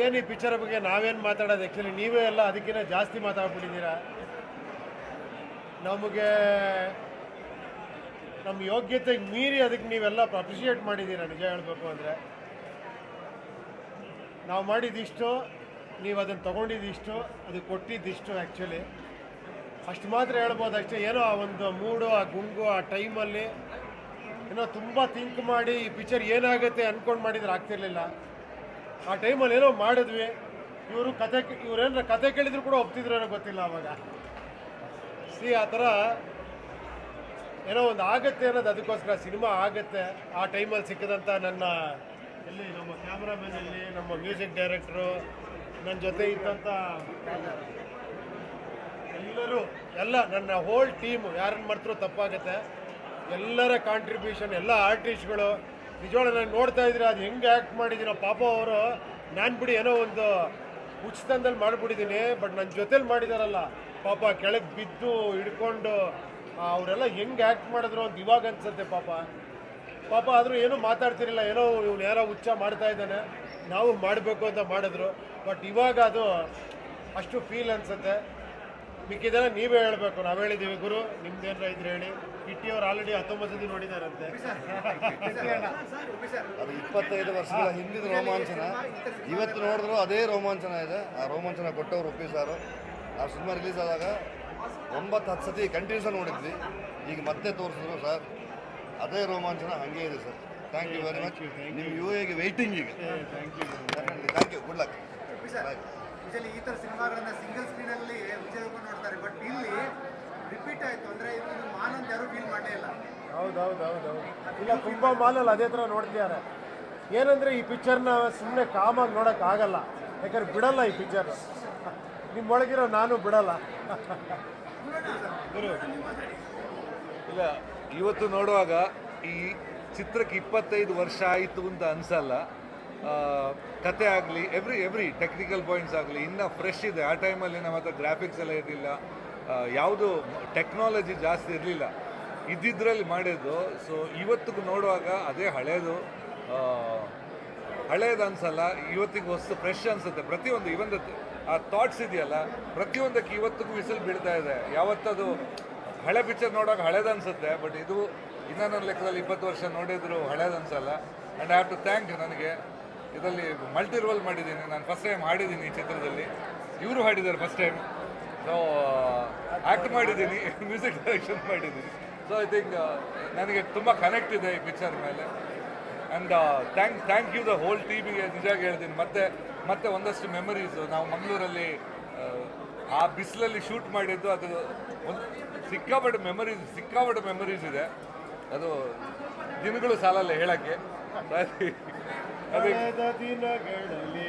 ಏನು ಈ ಪಿಕ್ಚರ್ ಬಗ್ಗೆ ನಾವೇನು ಮಾತಾಡೋದು? ಆ್ಯಕ್ಚುಲಿ ನೀವೇ ಎಲ್ಲ ಅದಕ್ಕಿಂತ ಜಾಸ್ತಿ ಮಾತಾಡ್ಬಿಟ್ಟಿದ್ದೀರಾ? ನಮಗೆ ನಮ್ಮ ಯೋಗ್ಯತೆಗೆ ಮೀರಿ ಅದಕ್ಕೆ ನೀವೆಲ್ಲ ಅಪ್ರಿಷಿಯೇಟ್ ಮಾಡಿದ್ದೀರಾ, ನಿಜ ಹೇಳಬೇಕು ಅಂದರೆ? ನಾವು ಮಾಡಿದ್ದಿಷ್ಟು ನೀವು ಅದನ್ನು ತೊಗೊಂಡಿದ್ದಿಷ್ಟು ಅದು ಕೊಟ್ಟಿದ್ದಿಷ್ಟು ಆ್ಯಕ್ಚುಲಿ ಅಷ್ಟು ಮಾತ್ರ ಹೇಳ್ಬೋದು, ಅಷ್ಟೇ ಏನೋ ಆ ಒಂದು ಮೂಡು, ಆ ಗುಂಗು, ಆ ಟೈಮಲ್ಲಿ ಏನೋ ತುಂಬ ಥಿಂಕ್ ಮಾಡಿ ಈ ಪಿಕ್ಚರ್ ಏನಾಗುತ್ತೆ ಅಂದ್ಕೊಂಡು ಮಾಡಿದ್ರೆ ಆಗ್ತಿರ್ಲಿಲ್ಲ. ಆ ಟೈಮಲ್ಲಿ ಏನೋ ಮಾಡಿದ್ವಿ. ಇವರು ಕತೆ ಇವ್ರೇನಾರ ಕತೆ ಕೇಳಿದ್ರು ಕೂಡ ಒಪ್ತಿದ್ರು ಏನೋ ಗೊತ್ತಿಲ್ಲ ಅವಾಗ. ಸಿ, ಆ ಥರ ಏನೋ ಒಂದು ಆಗತ್ತೆ ಅನ್ನೋದು ಅದಕ್ಕೋಸ್ಕರ ಸಿನಿಮಾ ಆಗತ್ತೆ. ಆ ಟೈಮಲ್ಲಿ ಸಿಕ್ಕಿದಂಥ ನನ್ನ ಎಲ್ಲಿ ನಮ್ಮ ಕ್ಯಾಮ್ರಾಮನಲ್ಲಿ ನಮ್ಮ ಮ್ಯೂಸಿಕ್ ಡೈರೆಕ್ಟ್ರು, ನನ್ನ ಜೊತೆ ಇದ್ದಂಥ ಎಲ್ಲರೂ, ಎಲ್ಲ ನನ್ನ ಹೋಲ್ ಟೀಮು ಯಾರನ್ನು ಮಾಡ್ತಾರೋ ತಪ್ಪಾಗುತ್ತೆ. ಎಲ್ಲರ ಕಾಂಟ್ರಿಬ್ಯೂಷನ್ ಎಲ್ಲ ಆರ್ಟಿಸ್ಟ್ಗಳು ನಿಜವಾಗ್ಲೂ ನಾನು ನೋಡ್ತಾ ಇದ್ರೆ ಅದು ಹೆಂಗೆ ಆ್ಯಕ್ಟ್ ಮಾಡಿದ್ದೀನೋ ಪಾಪ ಅವರು. ನಾನು ಬಿಡಿ ಏನೋ ಒಂದು ಉಚಿತದಲ್ಲಿ ಮಾಡಿಬಿಟ್ಟಿದ್ದೀನಿ ಬಟ್ ನನ್ನ ಜೊತೇಲಿ ಮಾಡಿದಾರಲ್ಲ. ಪಾಪ ಕೆಳಗೆ ಬಿದ್ದು ಹಿಡ್ಕೊಂಡು ಅವರೆಲ್ಲ ಹೆಂಗೆ ಆ್ಯಕ್ಟ್ ಮಾಡಿದ್ರು ಅಂತ ಇವಾಗ ಅನ್ಸುತ್ತೆ ಪಾಪ. ಪಾಪ ಆದರೂ ಏನೂ ಮಾತಾಡ್ತಿರಲಿಲ್ಲ, ಏನೋ ಇವನು ಯಾರೋ ಹುಚ್ಚ ಮಾಡ್ತಾ ಇದ್ದಾನೆ. ನಾವು ಮಾಡಬೇಕು ಅಂತ ಮಾಡಿದ್ರು ಬಟ್ ಇವಾಗ ಅದು ಅಷ್ಟು ಫೀಲ್ ಅನ್ಸುತ್ತೆ. ಮಿಕ್ಕಿದೆಲ್ಲ ನೀವೇ ಹೇಳಬೇಕು. ನಾವು ಹೇಳಿದ್ದೀವಿ ಗುರು ನಿಮ್ದೇನಾರ ಇದ್ರೆ ಹೇಳಿ. ಕಿಟ್ಟಿಯವ್ರು ಆಲ್ರೆಡಿ ಹತ್ತೊಂಬತ್ತು ಸತಿ ನೋಡಿದಾರಂತೆ. ಅದು ಇಪ್ಪತ್ತೈದು ವರ್ಷಗಳ ಹಿಂದಿನ ರೋಮಾಂಚನ. ಇವತ್ತು ನೋಡಿದ್ರು ಅದೇ ರೋಮಾಂಚನ ಇದೆ. ಆ ರೋಮಾಂಚನ ಕೊಟ್ಟವ್ರು ಒಪ್ಪಿ ಸಾರು. ಆ ಸಿನಿಮಾ ರಿಲೀಸ್ ಆದಾಗ ಒಂಬತ್ತು ಹತ್ತು ಸತಿ ಕಂಟಿನ್ಯೂಸ್ ನೋಡಿದ್ವಿ. ಈಗ ಮತ್ತೆ ತೋರಿಸಿದ್ರು ಸರ್. ಅದೇ ರೋಮಾಂಚನ ಹಾಗೆ ಇದೆ sir. Thank you very much ನಿಮ್ಮ ಯು ಎಗೆ ವೆಯ್ಟಿಂಗ್ ಈಗ. Thank you thank you good luck ಈ ಥರ ಸಿನಿಮಾಗಳನ್ನ ಸಿಂಗಲ್ ನೋಡ್ತಾರೆ ಬಟ್ ಇಲ್ಲಿ ರಿಪೀಟ್ ಆಯಿತು. ಅಂದ್ರೆ ಇದು ಅಂತ ಯಾರು ಫೀಲ್ ಮಾಡೇ ಇಲ್ಲ. ಹೌದು ಹೌದು ಹೌದು ಹೌದು ಇಲ್ಲ ತುಂಬ ಮಾಲಲ್ಲಿ ಅದೇ ಥರ ನೋಡ್ತಿದ್ದಾರೆ. ಏನಂದರೆ ಈ ಪಿಕ್ಚರ್ನ ಸುಮ್ಮನೆ ಕಾಮಾಗಿ ನೋಡೋಕ್ಕಾಗಲ್ಲ ಆಗಲ್ಲ. ಯಾಕಂದ್ರೆ ಬಿಡಲ್ಲ ಈ ಪಿಕ್ಚರ್ ನಿಮ್ಮೊಳಗಿರೋ ನಾನು ಬಿಡಲ್ಲ. ಇಲ್ಲ ಇವತ್ತು ನೋಡುವಾಗ ಈ ಚಿತ್ರಕ್ಕೆ ಇಪ್ಪತ್ತೈದು ವರ್ಷ ಆಯಿತು ಅಂತ ಅನ್ಸಲ್ಲ. ಕತೆ ಆಗಲಿ ಎವ್ರಿ ಎವ್ರಿ ಟೆಕ್ನಿಕಲ್ ಪಾಯಿಂಟ್ಸ್ ಆಗಲಿ ಇನ್ನೂ ಫ್ರೆಶ್ ಇದೆ. ಆ ಟೈಮಲ್ಲಿ ನಮ್ಮ ಹತ್ರ ಗ್ರಾಫಿಕ್ಸ್ ಎಲ್ಲ ಇರಲಿಲ್ಲ. ಯಾವುದು ಟೆಕ್ನಾಲಜಿ ಜಾಸ್ತಿ ಇರಲಿಲ್ಲ. ಇದ್ದಿದ್ರಲ್ಲಿ ಮಾಡಿದ್ದು ಸೊ ಇವತ್ತಿಗೂ ನೋಡುವಾಗ ಅದೇ ಹಳೇದು. ಹಳೇದು ಅನ್ಸಲ್ಲ, ಇವತ್ತಿಗೆ ಹೊಸ್ತು ಫ್ರೆಶ್ ಅನ್ಸುತ್ತೆ. ಪ್ರತಿಯೊಂದು ಇವನ್ ಆ ಥಾಟ್ಸ್ ಇದೆಯಲ್ಲ, ಪ್ರತಿಯೊಂದಕ್ಕೆ ಇವತ್ತಿಗೂ ವಿಸಿಲ್ ಬೀಳ್ತಾ ಇದೆ. ಯಾವತ್ತದು ಹಳೆ ಪಿಕ್ಚರ್ ನೋಡುವಾಗ ಹಳೇದು ಅನ್ಸುತ್ತೆ ಬಟ್ ಇದು ಇನ್ನೊಂದು ಲೆಕ್ಕದಲ್ಲಿ ಇಪ್ಪತ್ತು ವರ್ಷ ನೋಡಿದ್ರು ಹಳೇದು ಅನ್ಸಲ್ಲ. And I have to thank ನನಗೆ. ಇದರಲ್ಲಿ ಮಲ್ಟಿ ರೋಲ್ ಮಾಡಿದ್ದೀನಿ. ನಾನು ಫಸ್ಟ್ ಟೈಮ್ ಹಾಡಿದ್ದೀನಿ ಈ ಚಿತ್ರದಲ್ಲಿ. ಇವರು ಹಾಡಿದ್ದಾರೆ ಫಸ್ಟ್ ಟೈಮ್ ಸೊ ಆ್ಯಕ್ಟ್ ಮಾಡಿದ್ದೀನಿ ಮ್ಯೂಸಿಕ್ ಡೈರೆಕ್ಷನ್ ಮಾಡಿದ್ದೀನಿ ಸೊ ಐ ಥಿಂಕ್ ನನಗೆ ತುಂಬ ಕನೆಕ್ಟ್ ಇದೆ ಈ ಪಿಕ್ಚರ್ ಮೇಲೆ. And thank thank you the whole ಟೀಮಿಗೆ ನಿಜ ಹೇಳ್ತೀನಿ. ಮತ್ತೆ ಮತ್ತೆ ಒಂದಷ್ಟು ಮೆಮರೀಸು ನಾವು ಮಂಗಳೂರಲ್ಲಿ, ಆ ಬಿಸಿಲಲ್ಲಿ ಶೂಟ್ ಮಾಡಿದ್ದು, ಅದು ಒಂದು ಸಿಕ್ಕಾಪಟ್ಟೆ ಮೆಮರೀಸ್ ಸಿಕ್ಕಾಪಟ್ಟೆ ಮೆಮರೀಸ್ ಇದೆ. ಅದು ದಿನಗಳು ಸಾಲಲ್ಲ ಹೇಳಕ್ಕೆ. ದಿನಗಳಲ್ಲಿ